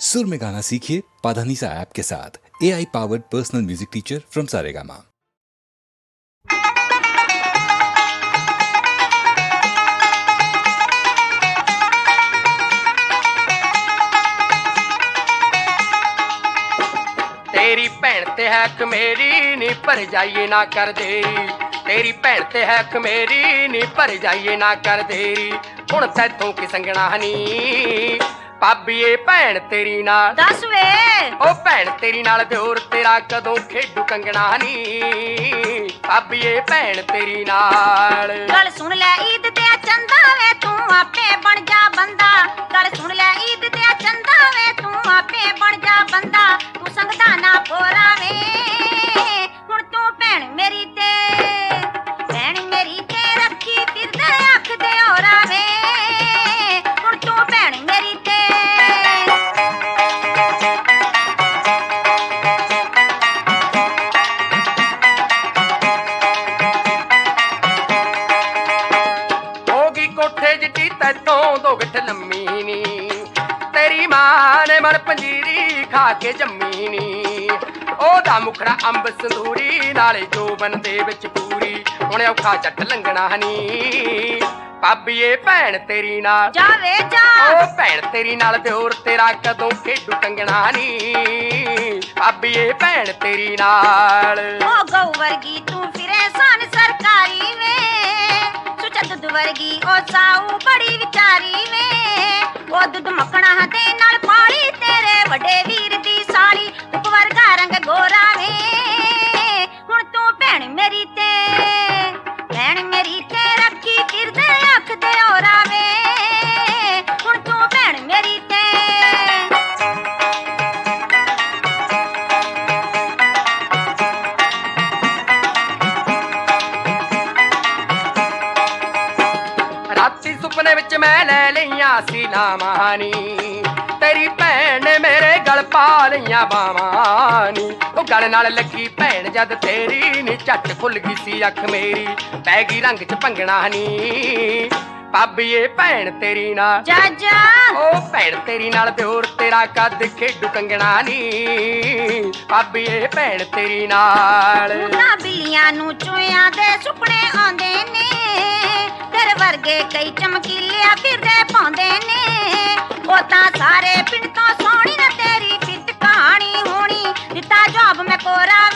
सुर में गाना सीखिए पाधानीसा ऐप के साथ। A I powered personal music teacher from Saregama तेरी भैन ते है कमेरी नी पर जाइए ना कर देरी। तेरी भैन ते है कमेरी नी पर जाइए ना कर देरी। हूँ तैथों की संगना हनी। ਪਾਬੀਏ ਭੈਣ ਤੇਰੀ ਨਾਲ। ਦੱਸ ਵੇ। ਉਹ ਭੈਣ ਤੇਰੀ ਨਾਲ ਦਿਓਰ ਤੇਰਾ ਕਦੋਂ ਖੇਡੂ ਕੰਗਣਾ ਨੀ। ਪਾਬੀਏ ਭੈਣ ਤੇਰੀ ਨਾਲ। ਗੱਲ ਸੁਣ ਲੈ ਈਦ ਤੇ ਆ ਚੰਦਾ ਵੇ ਤੂੰ ਆਪੇ ਬਣ ਜਾ ਬੰਦਾ। ਗੱਲ ਸੁਣ ਲੈ ਈਦ ਤੇ ਆ ਚੰਦਾ ਵੇ ਤੂੰ ਆਪੇ ਬਣ ਜਾ ਬੰਦਾ। ਤੂੰ ਸੰਗਦਾ ਨਾ ਫੋਰਾ ਵੇ। ਹੁਣ ਤੂੰ ਭੈਣ ਮੇਰੀ ਤੇ ਕੋਠੇ ਜਿੱਟੀ ਤੈਥੋਂ ਦੋ ਗਿੱਠ ਲੰਮੀ ਨੀ। ਤੇਰੀ ਮਾਂ ਨੇ ਮਨ ਪੰਜੀਰੀ ਖਾ ਕੇ ਜੰਮੀ ਨੀ। ਉਹਦਾ ਮੁਖੜਾ ਅੰਬ ਸੰਦੂਰੀ ਨਾਲੇ ਜੋਬਨ ਦੇ ਵਿੱਚ ਪੂਰੀ। ਹੁਣ ਔਖਾ ਜੱਟ ਲੰਗਣਾ ਨੀ। ਪਾਬੀਏ ਭੈਣ ਤੇਰੀ ਨਾਲ ਜਾਵੇ ਜਾ। ਉਹ ਭੈਣ ਤੇਰੀ ਨਾਲ ਦਿਓਰ ਤੇਰਾ ਕਦੋਂ ਖੇਡੂ ਕੰਗਣਾ ਨੀ। ਪਾਬੀਏ ਭੈਣ ਤੇਰੀ ਨਾਲ ਉਹ ਗਊ ਵਰਗੀ ਤੂੰ ਫਿਰੇ ਵਰਗੀ ਉਹ ਸਾਊ ਬੜੀ ਵਿਚਾਰੀ ਵੇ। ਉਹ ਦੁੱਧ ਮੱਖਣਾ ਦੇ ਨਾਲ ਪਾਲੀ ਤੇਰੇ ਵੱਡੇ ਵੀਰ ਸੁਪਨੇ ਵਿੱਚ ਮੈਂ ਲੈ ਲਈਆਂ ਸੀ ਨੀ ਤੇਰੀ ਭੈਣ ਨੇ ਮੇਰੇ ਗਲ ਪਾ ਲਈਆਂ ਬਾਵਾਂ ਨੀ ਉਹ ਗਲ ਨਾਲ ਲੱਗੀ ਭੈਣ ਜਦ ਤੇਰੀ ਨੀ ਝੱਟ ਖੁੱਲ ਗਈ ਸੀ ਅੱਖ ਮੇਰੀ। ਪੈ ਗਈ ਰੰਗ ਚ ਭੰਗਣਾ ਨੀ ਪਾਬੀਏ ਭੈਣ ਤੇਰੀ ਨਾਲ ਜਾ ਜਾ। ਉਹ ਭੈਣ ਤੇਰੀ ਨਾਲ ਦਿਓਰ ਤੇਰਾ ਕੱਦ ਖੇਡੂ ਕੰਗਣਾ ਨੀ। ਪਾਬੀਏ ਭੈਣ ਤੇਰੀ ਨਾਲ ਉਹਨਾਂ ਬਿੱਲੀਆਂ ਨੂੰ ਚੂਹਿਆਂ ਦੇ ਸੁਪਨੇ ਆਉਂਦੇ ਨੇ। ਵਰਗੇ ਕਈ ਚਮਕੀਲਿਆ ਫਿਰਦੇ ਪਾਉਂਦੇ ਨੇ। ਉਹ ਤਾਂ ਸਾਰੇ ਪਿੰਡ ਤੋਂ ਸੋਹਣੀ ਨਾ ਤੇਰੀ ਫਿੱਟ ਕਹਾਣੀ ਹੋਣੀ। ਦਿੱਤਾ ਜਵਾਬ ਮੈਂ ਕੋਰਾ